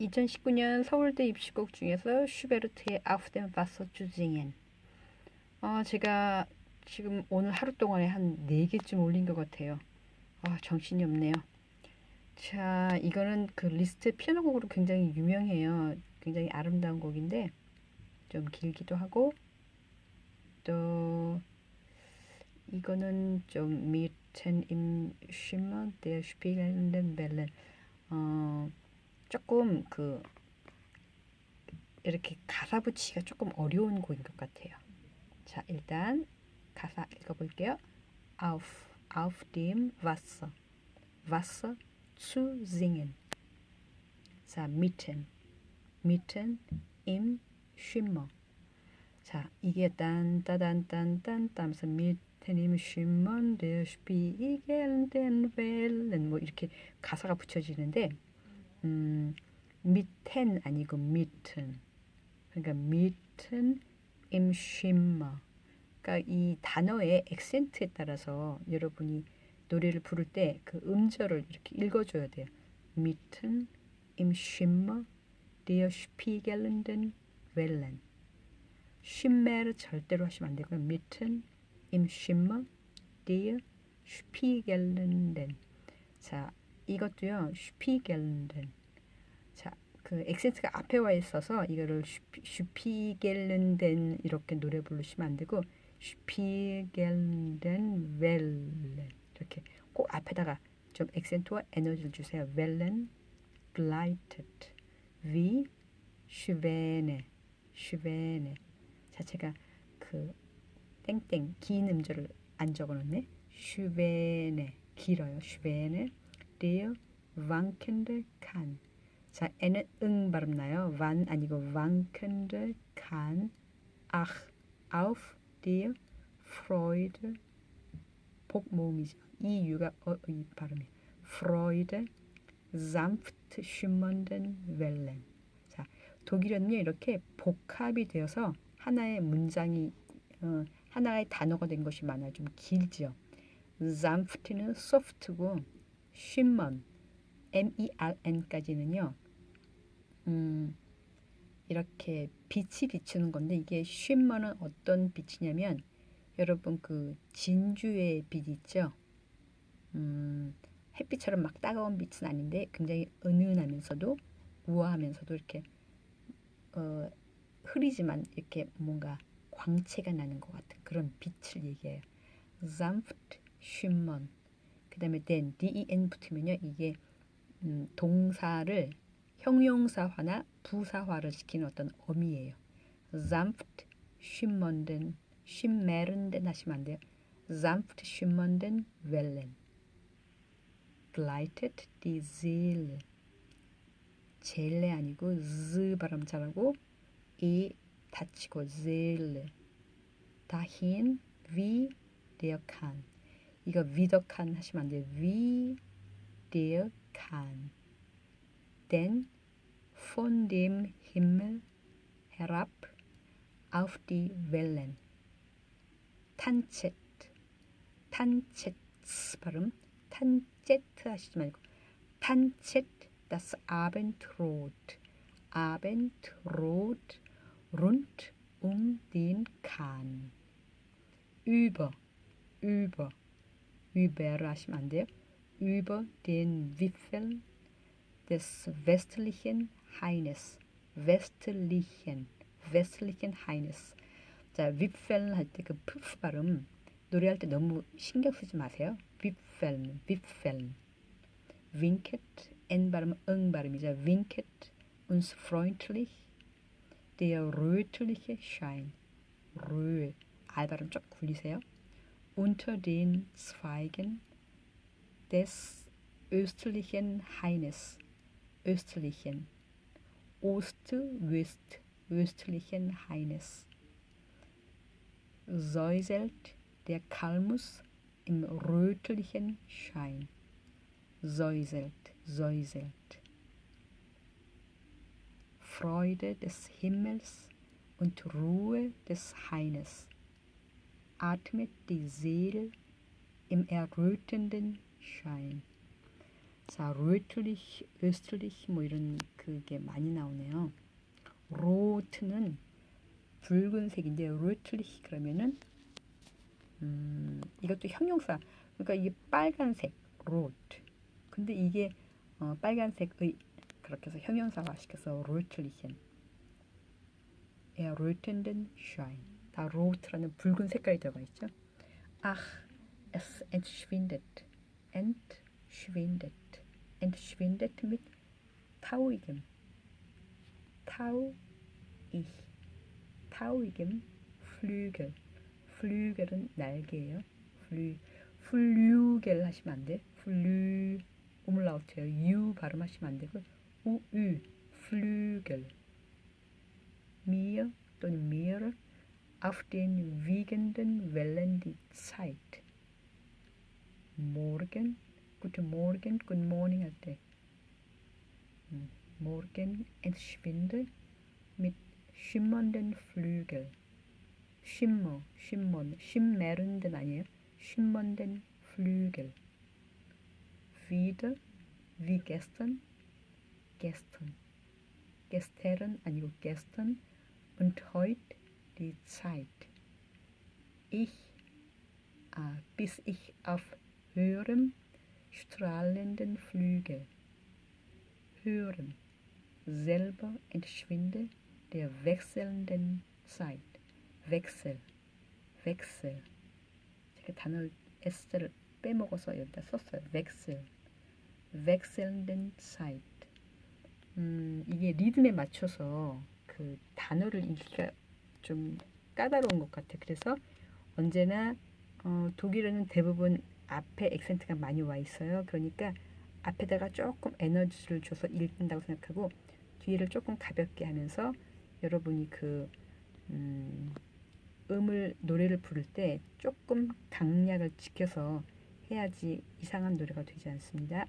2019년 서울대 입시곡 중에서 슈베르트의 Wasser zu singen. 어, 제가 지금 오늘 하루 동안에 한 4개쯤 올린 것 같아요. 아, 정신이 없네요. 자, 이거는 그 리스트 피아노 곡으로 굉장히 유명해요. 굉장히 아름다운 곡인데 좀 길기도 하고 또 이거는 좀 Mitten im Schimmer der spiegelnden Wellen 어, 조금 그 이렇게 가사 붙이기가 조금 어려운 곡인 것 같아요. 자, 일단 가사 읽어볼게요. Auf, auf dem Wasser, Wasser zu singen. 자, mitten, mitten im Schimmer. 자, 이게 딴따단딴딴 따면서 mitten im Schimmer der spiegelnden Wellen 뭐 이렇게 가사가 붙여지는데 음, mitten 아니고 mitten. 그러니까 im Schimmer. 그러니까 이 단어의 액센트에 따라서 여러분이 노래를 부를 때 그 음절을 이렇게 읽어줘야 돼요. im Schimmer der spiegelnden Wellen. 쉼메를 절대로 하시면 안 되고요. im Schimmer der spiegelnden. 자, 이것도요. spiegelnden. 자, 그 액센트가 앞에 와 있어서 이거를 슈피겔른덴 이렇게 노래 부르시면 안 되고 슈피겔른 웰렌 이렇게 꼭 앞에다가 좀 액센트와 에너지를 주세요. 웰렌 gleitet wie schwäne schwäne 자 제가 그 땡땡 긴 음절을 안 적어놓네. schwäne 길어요. schwäne der wankende kann 자, 에는 응 발음 나요. 완 아니고 wankende kann ach auf die Freude 복 모음이죠. 이 유가 어, 이 발음이 Freude sanft schimmernden Wellen. 자, 독일어는요 이렇게 복합이 되어서 하나의 문장이 어, 하나의 단어가 된 것이 많아요. 좀 길죠. sanft는 soft고 schimmer M-E-R-N까지는요. 음, 이렇게 빛이 비추는 건데 이게 쉼머는 어떤 빛이냐면 여러분 그 진주의 빛 있죠? 음, 햇빛처럼 막 따가운 빛은 아닌데 굉장히 은은하면서도 우아하면서도 이렇게 어, 흐리지만 이렇게 뭔가 광채가 나는 것 같은 그런 빛을 얘기해요. sanft schimmern. 그 다음에 den, den 붙으면요 이게 음, 동사를 형용사화나 부사화를 시키는 어떤 어미예요. sanft schimmernden, schimmernden 하시면 안 돼요. sanft schimmernden Wellen. gleitet die Seele. 젤레 아니고 z 발음 잘하고 이 닫히고 Seele. dahin wie der kann. 이거 wie der kann 하시면 안 돼요. wie der kann. denn von dem Himmel herab auf die Wellen. 탄쳇, 탄쳇 발음, 탄제트 하시지 말고 탄쳇 das Abendrot, Abendrot rund um den Kahn. über, über, über 하시면 안 돼요. über den Wipfel des westlichen Haines. westlichen, westlichen Haines. 자, 윗펠 할때 그 푸프 발음 노래할 때 너무 신경 쓰지 마세요. 윗펠, 윗펠. winket, n 발음 응 발음이죠. winket uns freundlich der rötliche Schein. rö, 알 발음 쭉 굴리세요. unter den Zweigen des östlichen Haines. östlichen, Ost, östlichen Haines. Säuselt der Kalmus im rötlichen Schein. Säuselt, säuselt. Freude des Himmels und Ruhe des Haines. Atmet die Seele im errötenden Schein. 자, rötlich, östlich 뭐 이런 그게 많이 나오네요. rot는 붉은색인데 rötlich 그러면은 음, 이것도 형용사. 그러니까 이게 빨간색 rot. 근데 이게 어, 빨간색의 그렇게 해서 형용사화 시켜서 rötlichen. Er rötenden Schein. 다 rot라는 붉은 색깔이 들어가 있죠. Ach, es entschwindet. entschwindet. entschwindet mit tauigem. tauig. tauigem Flügel. Flügel은 날개예요. flü, flügel 하시면 안 돼. flü umlaut예요. u 발음하시면 안 되고 우, ü, Flügel. mir 또는 mir auf den wiegenden Wellen die Zeit. morgen, guten Morgen, good morning 할 때. 음, morgen entschwinde mit schimmernden Flügel. schimmer, schimmern, schimmernden 아니에요. schimmernden Flügel. wieder, wie gestern, gestern. gestern 아니고 gestern und heute die Zeit. Ich, äh, bis ich auf höherem, strahlenden Flügel, hören, selber entschwinde der wechselnden Zeit. Wechsel, Wechsel. 제가 단어 S를 빼먹어서 여기다 썼어요. Wechsel, wechselnden Zeit. 음, 이게 리듬에 맞춰서 그 단어를 읽기가 좀 까다로운 것 같아. 그래서 언제나 어, 독일어는 대부분 앞에 액센트가 많이 와 있어요. 그러니까 앞에다가 조금 에너지를 줘서 읽는다고 생각하고 뒤를 조금 가볍게 하면서 여러분이 그 음, 음을 노래를 부를 때 조금 강약을 지켜서 해야지 이상한 노래가 되지 않습니다.